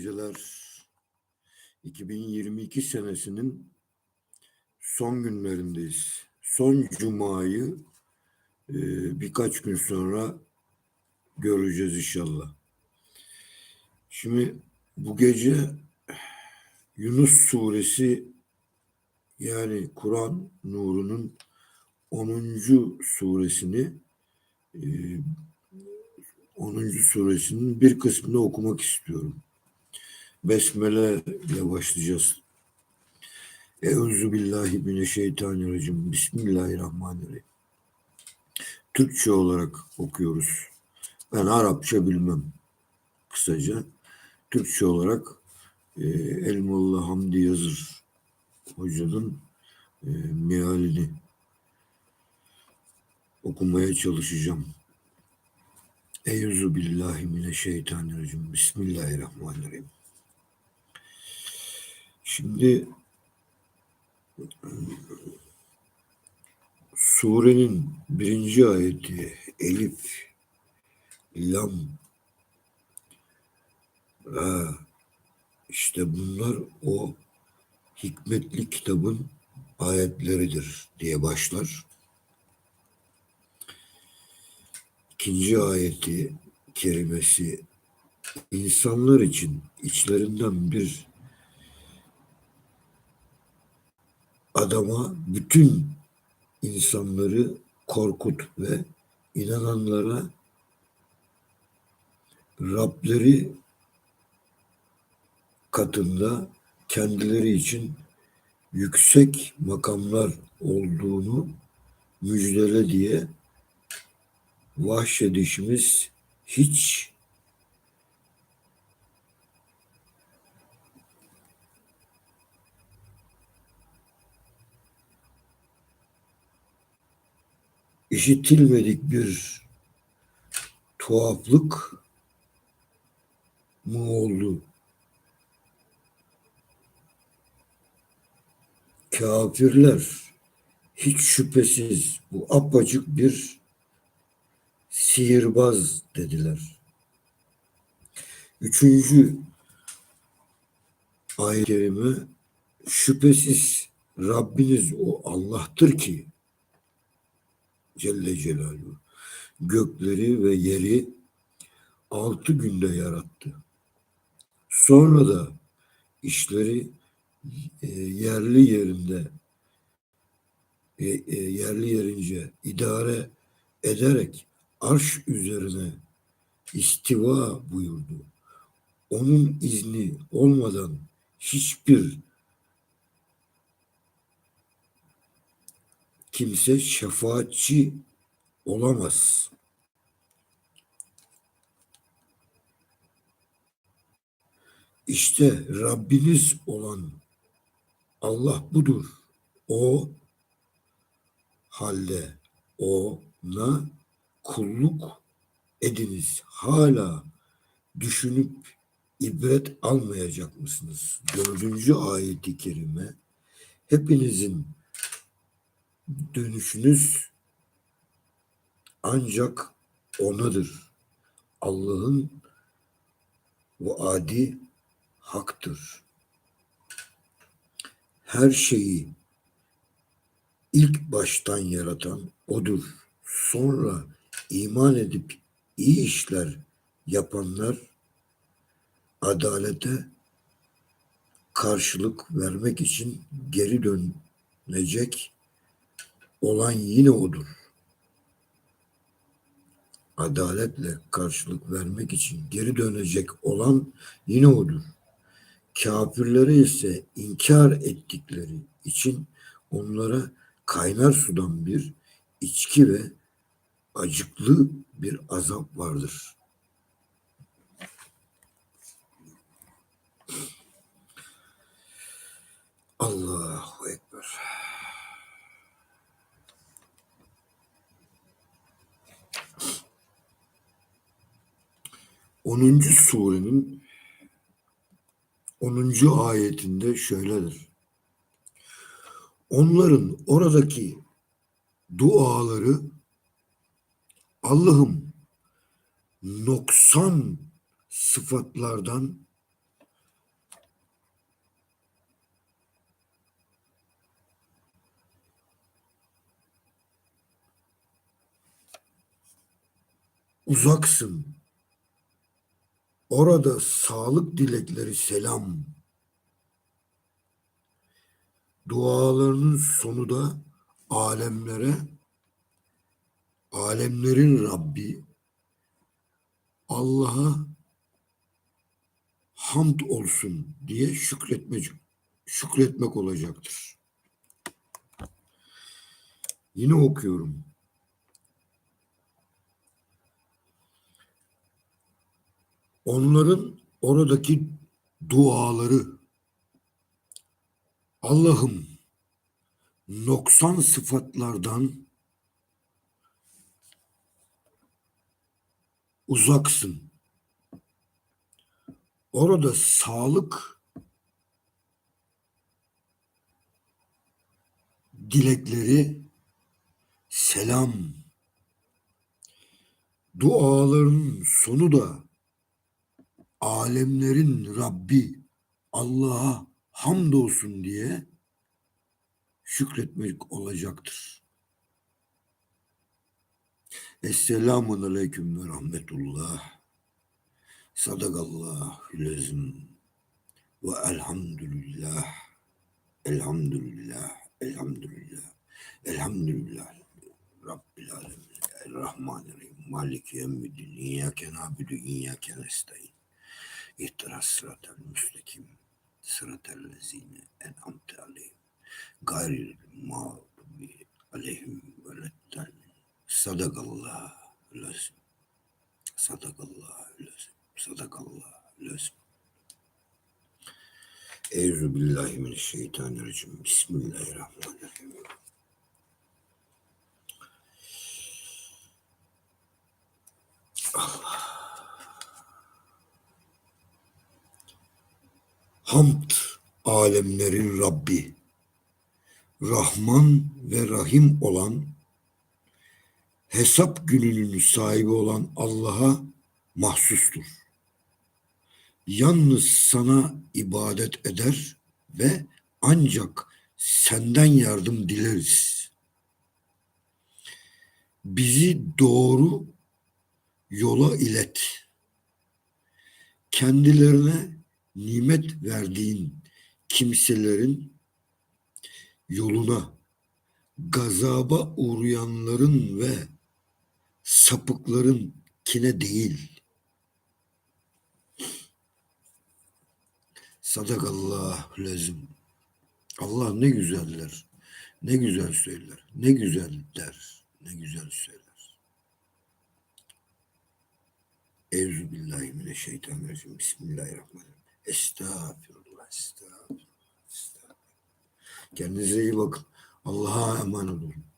geceler. 2022 senesinin son günlerindeyiz. Son cumayı e, birkaç gün sonra göreceğiz inşallah. Şimdi bu gece Yunus suresi yani Kur'an nurunun 10. suresini e, 10. suresinin bir kısmını okumak istiyorum. Besmele ile başlayacağız. Euzu billahi mineşşeytanirracim. Bismillahirrahmanirrahim. Türkçe olarak okuyoruz. Ben Arapça bilmem. Kısaca Türkçe olarak e, Elmalı Hamdi Yazır hocanın e, mealini okumaya çalışacağım. Eyüzü billahi mineşşeytanirracim. Bismillahirrahmanirrahim. Şimdi surenin birinci ayeti Elif, Lam ha, işte bunlar o hikmetli kitabın ayetleridir diye başlar. İkinci ayeti kerimesi insanlar için içlerinden bir adama bütün insanları korkut ve inananlara Rableri katında kendileri için yüksek makamlar olduğunu müjdele diye vahşedişimiz hiç işitilmedik bir tuhaflık mı oldu? Kafirler hiç şüphesiz bu apacık bir sihirbaz dediler. Üçüncü kerime şüphesiz Rabbiniz o Allah'tır ki Celle Celaluhu gökleri ve yeri altı günde yarattı. Sonra da işleri e, yerli yerinde e, e, yerli yerince idare ederek arş üzerine istiva buyurdu. Onun izni olmadan hiçbir kimse şefaatçi olamaz. İşte Rabbiniz olan Allah budur. O halde ona kulluk ediniz. Hala düşünüp ibret almayacak mısınız? Dördüncü ayeti kerime hepinizin dönüşünüz ancak onadır. Allah'ın vaadi haktır. Her şeyi ilk baştan yaratan odur. Sonra iman edip iyi işler yapanlar adalete karşılık vermek için geri dönecek olan yine odur. Adaletle karşılık vermek için geri dönecek olan yine odur. Kafirlere ise inkar ettikleri için onlara kaynar sudan bir içki ve acıklı bir azap vardır. 10. surenin 10. ayetinde şöyledir. Onların oradaki duaları Allah'ım noksan sıfatlardan uzaksın Orada sağlık dilekleri selam. Dualarının sonu da alemlere, alemlerin Rabbi Allah'a hamd olsun diye şükretmek, şükretmek olacaktır. Yine okuyorum. Onların oradaki duaları Allah'ım noksan sıfatlardan uzaksın. Orada sağlık dilekleri selam duaların sonu da alemlerin Rabbi Allah'a hamdolsun diye şükretmek olacaktır. Esselamun aleyküm ve rahmetullah. Sadakallahülezim ve elhamdülillah. Elhamdülillah. Elhamdülillah. Elhamdülillah. Rabbil alemin. Errahmanirrahim. Maliki yevmiddin. İyyâke nâbidu, iyyâke nestaîn. İhtiras sıratel müstakim. Sıratel lezîne en'amte aleyhim. Gayril mağdubi aleyhim ve leddallin. Sadakallah lazım. Sadakallah lazım. Sadakallah lazım. Euzu billahi mineşşeytanirracim. Bismillahirrahmanirrahim. Hamd alemlerin Rabbi. Rahman ve Rahim olan hesap gününün sahibi olan Allah'a mahsustur. Yalnız sana ibadet eder ve ancak senden yardım dileriz. Bizi doğru yola ilet. Kendilerine nimet verdiğin kimselerin yoluna gazaba uğrayanların ve sapıkların kine değil. Sadakallah lezim. Allah ne güzeller, ne güzel söyler, ne güzel der, ne güzel söyler. Evzu billahi mineşşeytanirracim. Bismillahirrahmanirrahim. Estağfirullah, estağfirullah, estağfirullah. Kendinize iyi bakın. Allah'a emanet olun.